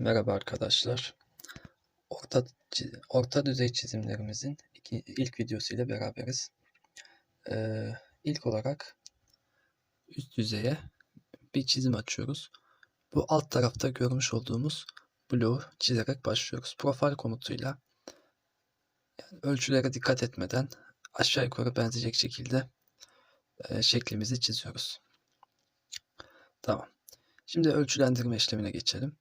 Merhaba arkadaşlar. Orta, orta düzey çizimlerimizin iki, ilk videosu ile beraberiz. Ee, ilk olarak üst düzeye bir çizim açıyoruz. Bu alt tarafta görmüş olduğumuz bloğu çizerek başlıyoruz. Profil komutuyla yani ölçülere dikkat etmeden aşağı yukarı benzeyecek şekilde e, şeklimizi çiziyoruz. Tamam. Şimdi ölçülendirme işlemine geçelim.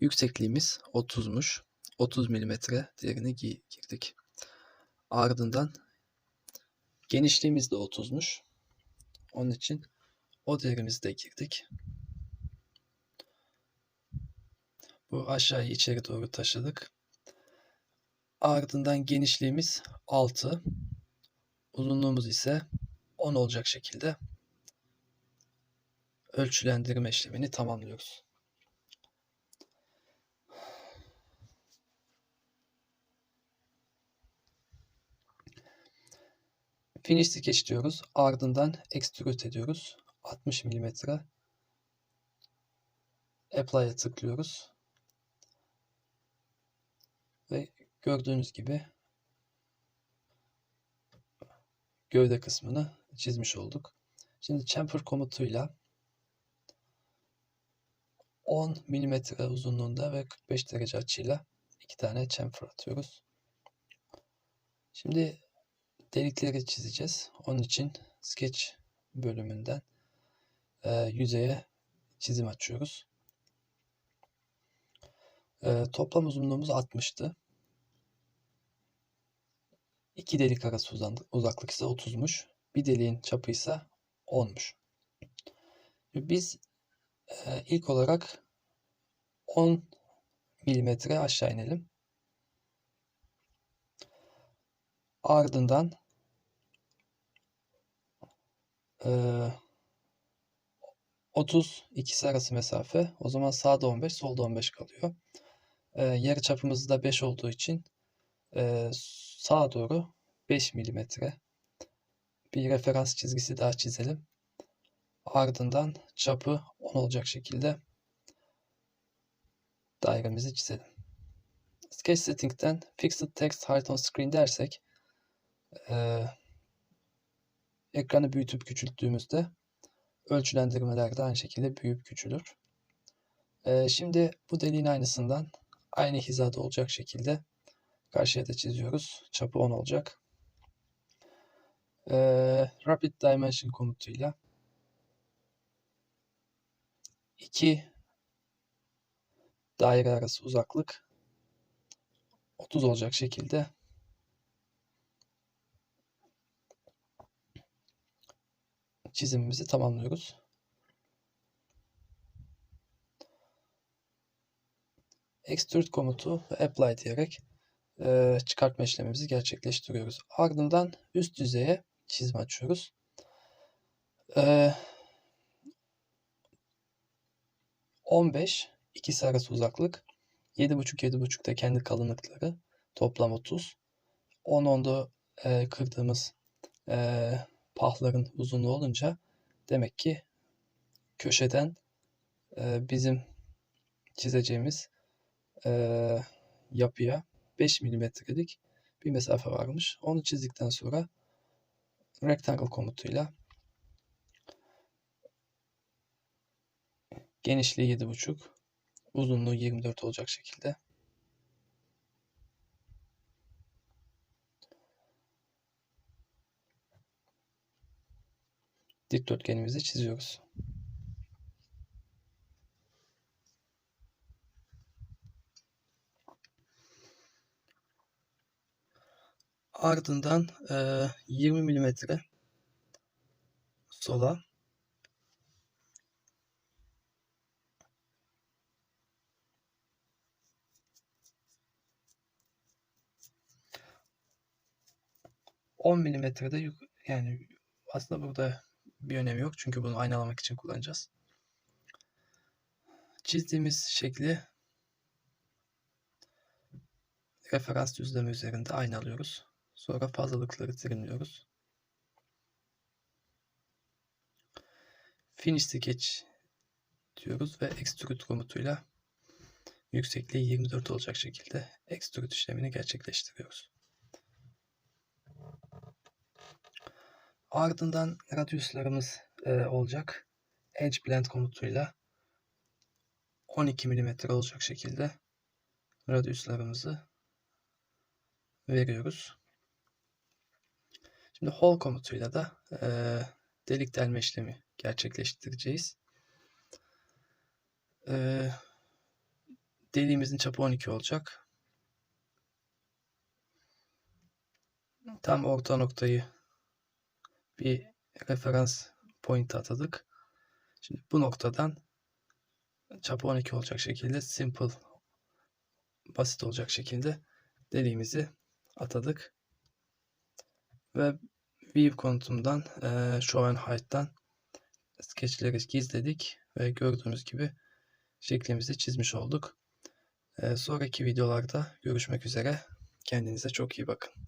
Yüksekliğimiz 30'muş. 30 milimetre değerini gi- girdik. Ardından genişliğimiz de 30'muş. Onun için o değerimizi de girdik. Bu aşağıya içeri doğru taşıdık. Ardından genişliğimiz 6. Uzunluğumuz ise 10 olacak şekilde ölçülendirme işlemini tamamlıyoruz. Finish sketch diyoruz. Ardından extrude ediyoruz. 60 mm. Apply'a tıklıyoruz. Ve gördüğünüz gibi gövde kısmını çizmiş olduk. Şimdi chamfer komutuyla 10 mm uzunluğunda ve 45 derece açıyla iki tane chamfer atıyoruz. Şimdi delikleri çizeceğiz. Onun için sketch bölümünden e, yüzeye çizim açıyoruz. E, toplam uzunluğumuz 60'tı. İki delik arası uzaklık ise 30'muş. Bir deliğin çapı ise 10'muş. Biz e, ilk olarak 10 milimetre aşağı inelim. Ardından e, 30 ikisi arası mesafe. O zaman sağda 15, solda 15 kalıyor. E, yarı çapımız da 5 olduğu için e, sağa doğru 5 milimetre bir referans çizgisi daha çizelim. Ardından çapı 10 olacak şekilde dairemizi çizelim. Sketch Setting'den Fixed Text Height on Screen dersek e, ekranı büyütüp küçülttüğümüzde ölçülendirmeler de aynı şekilde büyüyüp küçülür. E, şimdi bu deliğin aynısından aynı hizada olacak şekilde karşıya da çiziyoruz. Çapı 10 olacak. E, Rapid Dimension komutuyla iki daire arası uzaklık 30 olacak şekilde çizimimizi tamamlıyoruz. Extrude komutu apply diyerek e, çıkartma işlemimizi gerçekleştiriyoruz. Ardından üst düzeye çizim açıyoruz. E, 15 ikisi arası uzaklık 7.5 7.5 da kendi kalınlıkları toplam 30 10 10'da e, kırdığımız e, pahların uzunluğu olunca demek ki köşeden e, bizim çizeceğimiz e, yapıya 5 milimetrelik bir mesafe varmış. Onu çizdikten sonra rectangle komutuyla genişliği 7.5 uzunluğu 24 olacak şekilde dikdörtgenimizi çiziyoruz. Ardından e, 20 milimetre sola ...10 milimetrede yani aslında burada bir önemi yok çünkü bunu aynalamak için kullanacağız. Çizdiğimiz şekli referans düzlemi üzerinde aynalıyoruz. Sonra fazlalıkları trimliyoruz. Finish sketch diyoruz ve extrude komutuyla yüksekliği 24 olacak şekilde extrude işlemini gerçekleştiriyoruz. Ardından radiuslarımız e, olacak. Edge blend komutuyla 12 mm olacak şekilde radiuslarımızı veriyoruz. Şimdi hole komutuyla da e, delik delme işlemi gerçekleştireceğiz. E, deliğimizin çapı 12 olacak. Tam orta noktayı bir referans point atadık. Şimdi bu noktadan çapı 12 olacak şekilde simple basit olacak şekilde deliğimizi atadık. Ve view konutumdan e, show and hide'dan sketchleri gizledik ve gördüğünüz gibi şeklimizi çizmiş olduk. E, sonraki videolarda görüşmek üzere. Kendinize çok iyi bakın.